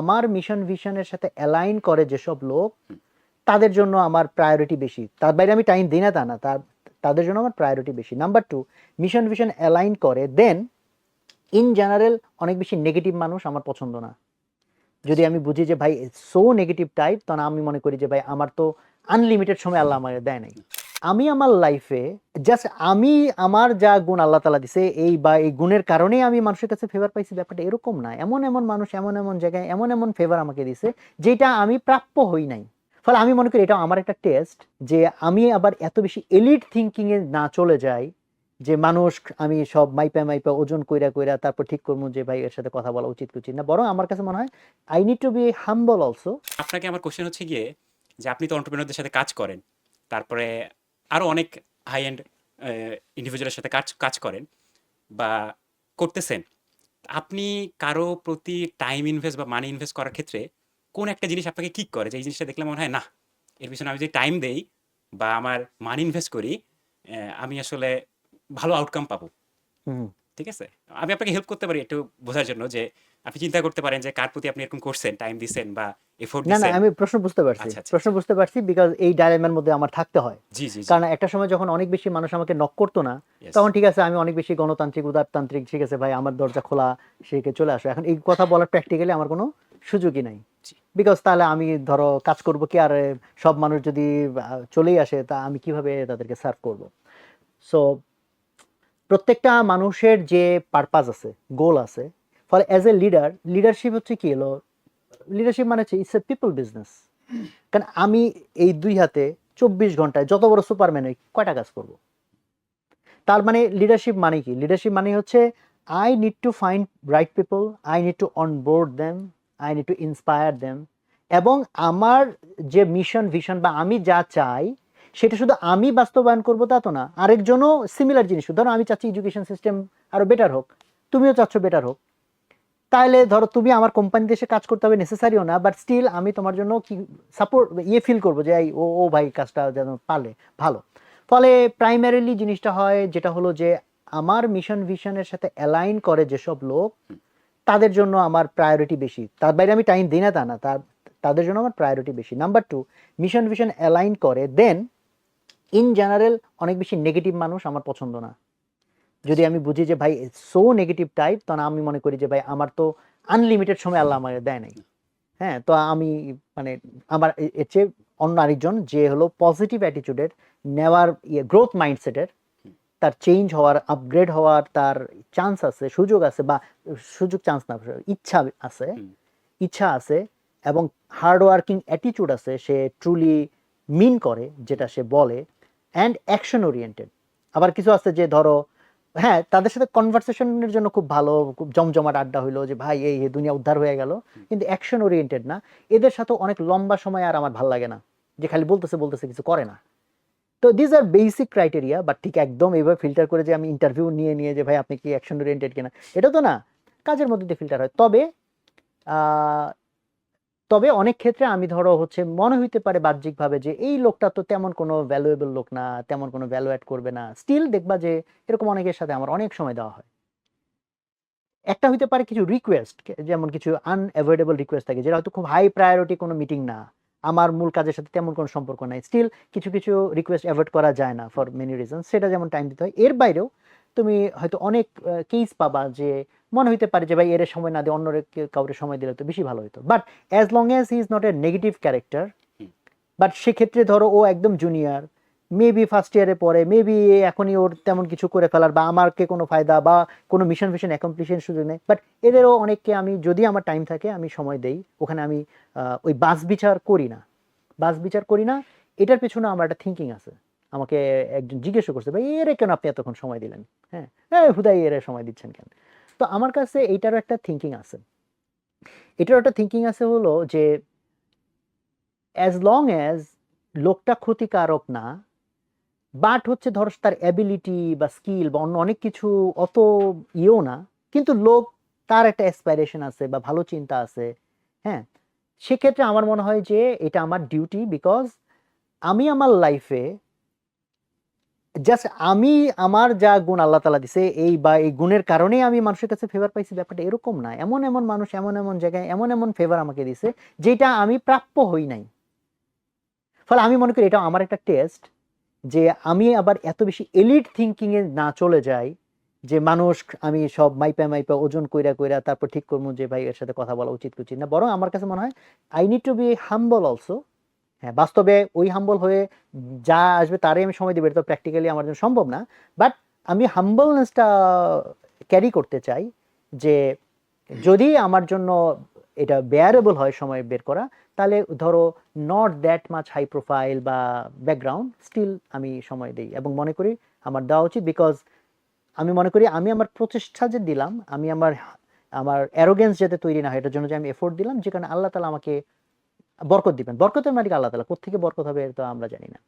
আমার মিশন ভিশনের সাথে অ্যালাইন করে যেসব লোক, তাদের জন্য আমার প্রায়োরিটি বেশি। তার বাইরে আমি টাইম দিই না তা না তার তাদের জন্য আমার প্রায়োরিটি বেশি। Number two mission vision align করে দেন ইন জেনারেল অনেক বেশি নেগেটিভ মানুষ আমার পছন্দ না। যদি আমি বুঝি যে ভাই সো নেগেটিভ টাইপ তখন আমি মনে করি যে ভাই, আমার তো আনলিমিটেড সময় আল্লাহ আমাকে দেয় নাই। আমি আমার লাইফে জাস্ট আমি আমার যা গুণ আল্লাহ তালা দিছে, এই বা এই গুণের কারণেই আমি মানুষের কাছে ফেভার পাইছি, ব্যাপারটা এরকম না। এমন এমন মানুষ, এমন এমন জায়গায়, এমন এমন ফেভার আমাকে দিছে, যেটা আমি প্রাপ্য হই নাই। ফলে আমি মনে করি এটা আমার একটা টেস্ট যে আমি আবার এত বেশি এলিট থিঙ্কিং এ না চলে যাই, যে মানুষ, আমি সব মাইপা মাইপা ওজন কইরা কইরা তারপর ঠিক করব যে, ভাই, এর সাথে কথা বলা উচিত উচিত না। বরং আমার কাছে মনে হয় I need to be humble also আপনাকে আমার কোশ্চেন হচ্ছে গিয়ে, যে আপনি তো অন্টারপ্রেনারদের সাথে কাজ করেন, তারপরে আরও অনেক হাই এন্ড ইন্ডিভিজুয়ালের সাথে কাজ কাজ করেন বা করতেছেন। আপনি কারও প্রতি টাইম ইনভেস্ট বা মানি ইনভেস্ট করার ক্ষেত্রে কোন একটা জিনিস আপনাকে কিক করে যে এই জিনিসটা দেখলে মনে হয় না এর পিছনে আমি যদি টাইম দেই বা আমার মানি ইনভেস্ট করি আমি আসলে ভালো আউটকাম পাবো। ঠিক আছে? আমি আপনাকে হেল্প করতে পারি একটু বোঝার জন্য যে আপনি চিন্তা করতে পারেন যে কার প্রতি আপনি এরকম করছেন টাইম দিছেন বা না না আমি প্রশ্ন বুঝতে পারছি। আচ্ছা, আচ্ছা, প্রশ্ন বুঝতে পারছি বিকজ এই ডায়লেমার মধ্যে আমার থাকতে হয়। কারণ একটা সময় যখন অনেক বেশি মানুষ আমাকে নক করতো না তখন ঠিক আছে আমি অনেক বেশি গণতান্ত্রিক উদারতান্ত্রিক ঠিক আছে ভাই আমার দরজা খোলা সেকে চলে আসো। এখন এই কথা বলার প্র্যাকটিক্যালি আমার কোনো সুযোগই নাই। বিকজ তাহলে আমি ধরো কাজ করব কি আর সব মানুষ যদি চলেই আসে তা আমি কীভাবে তাদেরকে সার্ভ করব? সো প্রত্যেকটা মানুষের যে পারপাস আছে গোল আছে ফলে অ্যাজ এ লিডার লিডারশিপ হচ্ছে কি হলো লিডারশিপ মানে হচ্ছে ইটস এ পিপল বিজনেস কারণ আমি এই দুই হাতে চব্বিশ ঘন্টায় যত বড় সুপারম্যান হই, কয়টা কাজ করব? তার মানে লিডারশিপ মানে কি? লিডারশিপ মানে হচ্ছে I need to find right people I need to onboard them I need to inspire them এবং আমার যে মিশন ভিশন বা আমি যা চাই, সেটা শুধু আমি বাস্তবায়ন করব তা তো না, আরেকজনও সিমিলার জিনিস। ধরো আমি চাচ্ছি এডুকেশন সিস্টেম আরও বেটার হোক, তুমিও চাচ্ছ বেটার হোক। তাহলে ধরো তুমি আমার কোম্পানিতে এসে কাজ করতে হবে নেসেসারিও না বাট স্টিল আমি তোমার জন্য কি সাপোর্ট ইয়ে ফিল করব যে ও ও ভাই কাজটা যেন পালে, ভালো। ফলে প্রাইমারিলি জিনিসটা হয় যেটা হলো যে, আমার মিশন ভিশনের সাথে অ্যালাইন করে যেসব লোক, তাদের জন্য আমার প্রায়োরিটি বেশি। তার বাইরে আমি টাইম দিই না তা না তার তাদের জন্য আমার প্রায়োরিটি বেশি। Number two mission vision align করে দেন ইন জেনারেল অনেক বেশি নেগেটিভ মানুষ আমার পছন্দ না। যদি আমি বুঝি যে ভাই সো নেগেটিভ টাইপ তখন আমি মনে করি যে ভাই আমার তো আনলিমিটেড সময় আল্লাহ আমার দেয় নাই। হ্যাঁ তো আমি মানে আমার এর চেয়ে অন্য আরেকজন যে হলো পজিটিভ অ্যাটিটিউডের নেওয়ার ইয়ে গ্রোথ মাইন্ডসেটের তার চেঞ্জ হওয়ার আপগ্রেড হওয়ার তার চান্স আছে সুযোগ আছে বা সুযোগ চান্স না ইচ্ছা আছে ইচ্ছা আছে এবং হার্ড ওয়ার্কিং অ্যাটিটিউড আছে সে ট্রুলি মিন করে যেটা সে বলে অ্যান্ড অ্যাকশন ওরিয়েন্টেড আবার কিছু আছে যে ধরো হ্যাঁ তাদের সাথে কনভারসেশনের জন্য খুব ভালো খুব জমজমাট আড্ডা হইল যে ভাই এই দুনিয়া উদ্ধার হয়ে গেল। কিন্তু অ্যাকশন ওরিয়েন্টেড না। এদের সাথে অনেক লম্বা সময় আর আমার ভালো লাগে না। যে খালি বলতেছে বলতেছে কিছু করে না। তো these are basic criteria but ঠিক একদম এইভাবে ফিল্টার করে যে আমি ইন্টারভিউ নিয়ে নিয়ে যে ভাই আপনি কি অ্যাকশন ওরিয়েন্টেড কিনা? এটা তো না কাজের মধ্যে দিয়ে ফিল্টার হয়। তবে তবে অনেক ক্ষেত্রে আমি ধরো হচ্ছে মনে হইতে পারে বাহ্যিকভাবে যে এই লোকটা তো তেমন কোনো ভ্যালুয়েবল লোক না, তেমন কোনো ভ্যালু অ্যাড করবে না। স্টিল দেখবা যে এরকম অনেকের সাথে আমার অনেক সময় দেওয়া হয়। একটা হইতে পারে কিছু রিকোয়েস্ট যেমন কিছু আনঅ্যাভয়েডেবল রিকোয়েস্ট থাকে, যেটা হয়তো খুব হাই প্রায়োরিটি কোনো মিটিং না, আমার মূল কাজের সাথে তেমন কোনো সম্পর্ক নাই। স্টিল কিছু কিছু রিকোয়েস্ট অ্যাভয়েড করা যায় না ফর মেনি রিজন সেটা যেমন টাইম দিতে হয়। এর বাইরেও তুমি হয়তো অনেক কেস পাবা যে মনে হইতে পারে যে ভাই এর সময় না দিয়ে অন্য কাউরে সময় দিলে তো বেশি ভালো হতো but as long as he is not a negative character but সেক্ষেত্রে ধরো ও একদম জুনিয়র মেবি ফার্স্ট ইয়ারে পড়ে মেবি এখনই ওর তেমন কিছু করে ফেলার বা আমারকে কোনো ফায়দা বা কোনো মিশন ফিশন অ্যাকমপ্লিশের সুযোগ নেই বাট এদেরও অনেককে আমি যদি আমার টাইম থাকে আমি সময় দেই। ওখানে আমি ওই বাস বিচার করি না। বাস বিচার করি না এটার পেছনে আমার একটা থিঙ্কিং আছে। আমাকে একজন জিজ্ঞেস করছে ভাই এরে কেন আপনি এতক্ষণ সময় দিলেন? হ্যাঁ হ্যাঁ হুদাই এরে সময় দিচ্ছেন কেন? তো আমার কাছে এইটারও একটা থিঙ্কিং আছে। এটারও একটা থিঙ্কিং আছে হলো যে অ্যাজ লং অ্যাজ লোকটা ক্ষতিকারক না বাট হচ্ছে ধরো তার অ্যাবিলিটি বা স্কিল বা অন্য অনেক কিছু অত ইয়েও না, কিন্তু লোক তার একটা অ্যাসপাইরেশন আছে বা ভালো চিন্তা আছে হ্যাঁ? সেক্ষেত্রে আমার মনে হয় যে এটা আমার ডিউটি বিকজ আমি আমার লাইফে জাস্ট আমি আমার যা গুণ আল্লাহ তালা দিছে, এই বা এই গুণের কারণেই আমি মানুষের কাছে ফেভার পাইছি, ব্যাপারটা এরকম না। এমন এমন মানুষ, এমন এমন জায়গায়, এমন এমন ফেভার আমাকে দিছে, যেটা আমি প্রাপ্য হই নাই। ফলে আমি মনে করি এটা আমার একটা টেস্ট যে আমি আবার এত বেশি এলিট থিঙ্কিং এ না চলে যাই, যে মানুষ, আমি সব মাইপা মাইপা ওজন কইরা কইরা তারপর ঠিক করব যে ভাই এর সাথে কথা বলা উচিত উচিত না। বরং আমার কাছে মনে হয় I need to be humble also হ্যাঁ বাস্তবে ওই হাম্বল হয়ে যা আসবে তারই আমি সময় দেবো, এটা তো প্র্যাকটিক্যালি আমার জন্য সম্ভব না। বাট আমি হাম্বলনেসটা ক্যারি করতে চাই যে যদি আমার জন্য এটা বেয়ারেবল হয় সময় বের করা, তাহলে ধরো not that much high profile বা ব্যাকগ্রাউন্ড স্টিল আমি সময় দিই এবং মনে করি আমার দেওয়া উচিত বিকজ আমি মনে করি আমি আমার প্রচেষ্টা যে দিলাম, আমি আমার আমার অ্যারোগেন্স যাতে তৈরি না হয়, এটার জন্য যে আমি এফোর্ট দিলাম যেখানে আল্লাহ তালা আমাকে বরকত দিবেন। বরকতের মালিক আল্লাহ তালা কোথেকে বরকত হবে এটা তো আমরা জানি না।